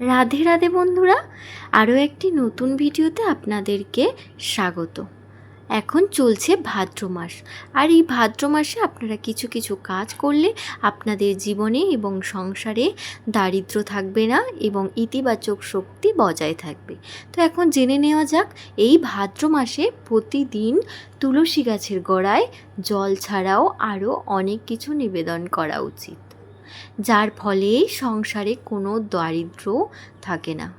রাধে রাধে বন্ধুরা, আরও একটি নতুন ভিডিওতে আপনাদেরকে স্বাগত। এখন চলছে ভাদ্র মাস, আর এই ভাদ্র মাসে আপনারা কিছু কিছু কাজ করলে আপনাদের জীবনে এবং সংসারে দারিদ্র থাকবে না এবং ইতিবাচক শক্তি বজায় থাকবে। তো এখন জেনে নেওয়া যাক, এই ভাদ্র মাসে প্রতিদিন তুলসী গাছের গোড়ায় জল ছাড়াও আরও অনেক কিছু নিবেদন করা উচিত। যার ফলে সংসারে কোনো দারিদ্র থাকে না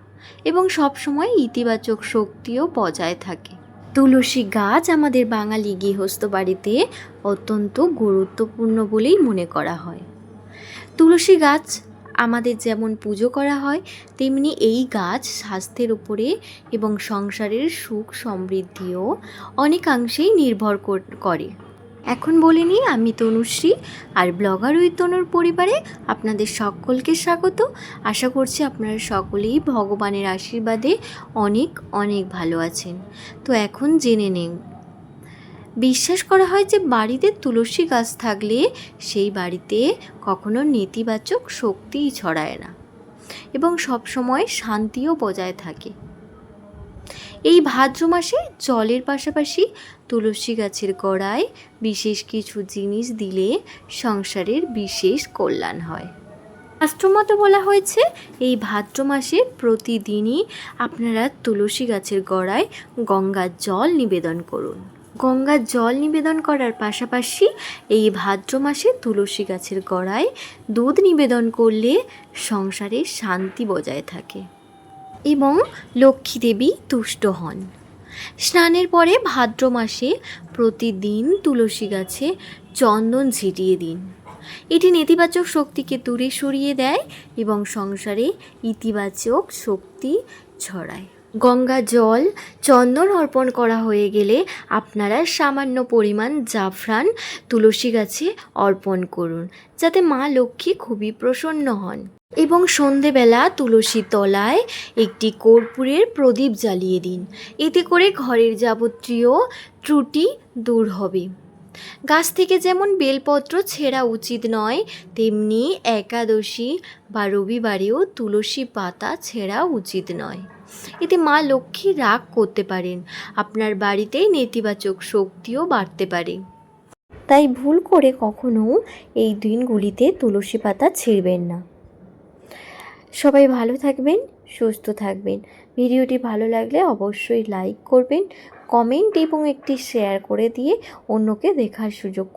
এবং সবসময় ইতিবাচক শক্তিও বজায় থাকে। তুলসী গাছ আমাদের বাঙালি গৃহস্থ বাড়িতে অত্যন্ত গুরুত্বপূর্ণ বলেই মনে করা হয়। তুলসী গাছ আমাদের যেমন পুজো করা হয়, তেমনি এই গাছ স্বাস্থ্যের উপরে এবং সংসারের সুখ সমৃদ্ধিও অনেকাংশেই নির্ভর কর- করে। এখন বলে নিই আমি তনুশ্রী আর ব্লগার উইথ তনুর পরিবারে আপনাদের সকলকে স্বাগত। আশা করছি আপনারা সকলেই ভগবানের আশীর্বাদে অনেক অনেক ভালো আছেন। তো এখন জেনে নিন, বিশ্বাস করা হয় যে বাড়িতে তুলসী গাছ থাকলে সেই বাড়িতে কখনো নেতিবাচক শক্তিই ছড়ায় না এবং সবসময় শান্তিও বজায় থাকে। এই ভাদ্র মাসে জলের পাশাপাশি তুলসী গাছের গোড়ায় বিশেষ কিছু জিনিস দিলে সংসারের বিশেষ কল্যাণ হয়। শাস্ত্রমতে বলা হয়েছে, এই ভাদ্র মাসে প্রতিদিনই আপনারা তুলসী গাছের গোড়ায় গঙ্গার জল নিবেদন করুন। গঙ্গার জল নিবেদন করার পাশাপাশি এই ভাদ্র মাসে তুলসী গাছের গোড়ায় দুধ নিবেদন করলে সংসারে শান্তি বজায় থাকে। এবং লক্ষ্মী দেবী তুষ্ট হন। স্নানের পরে ভাদ্র মাসে প্রতিদিন তুলসী গাছে চন্দন ছিটিয়ে দিন। এটি নেতিবাচক শক্তিকে দূরে সরিয়ে দেয় এবং সংসারে ইতিবাচক শক্তি ছড়ায়। গঙ্গা জল, চন্দন অর্পণ করা হয়ে গেলে আপনারা সামান্য পরিমাণ জাফরান তুলসী গাছে অর্পণ করুন, যাতে মা লক্ষ্মী খুবই প্রসন্ন হন। এবং সন্ধেবেলা তুলসী তলায় একটি কর্পূরের প্রদীপ জ্বালিয়ে দিন। এতে করে ঘরের যাবতীয় ত্রুটি দূর হবে। গাছ থেকে যেমন বেলপত্র ছেঁড়া উচিত নয়, তেমনি একাদশী বা রবিবারেও তুলসী পাতা ছেঁড়া উচিত নয়। এতে মা লক্ষ্মী রাগ করতে পারেন, আপনার বাড়িতে নেতিবাচক শক্তিও বাড়তে পারে। তাই ভুল করে কখনো এই দিনগুলিতে তুলসী পাতা ছিঁড়বেন না। সবাই ভালো থাকবেন, সুস্থ থাকবেন। ভিডিওটি ভালো লাগলে অবশ্যই লাইক করবেন কমেন্ট এবং একটি শেয়ার করে দিয়ে অন্যকে দেখার সুযোগ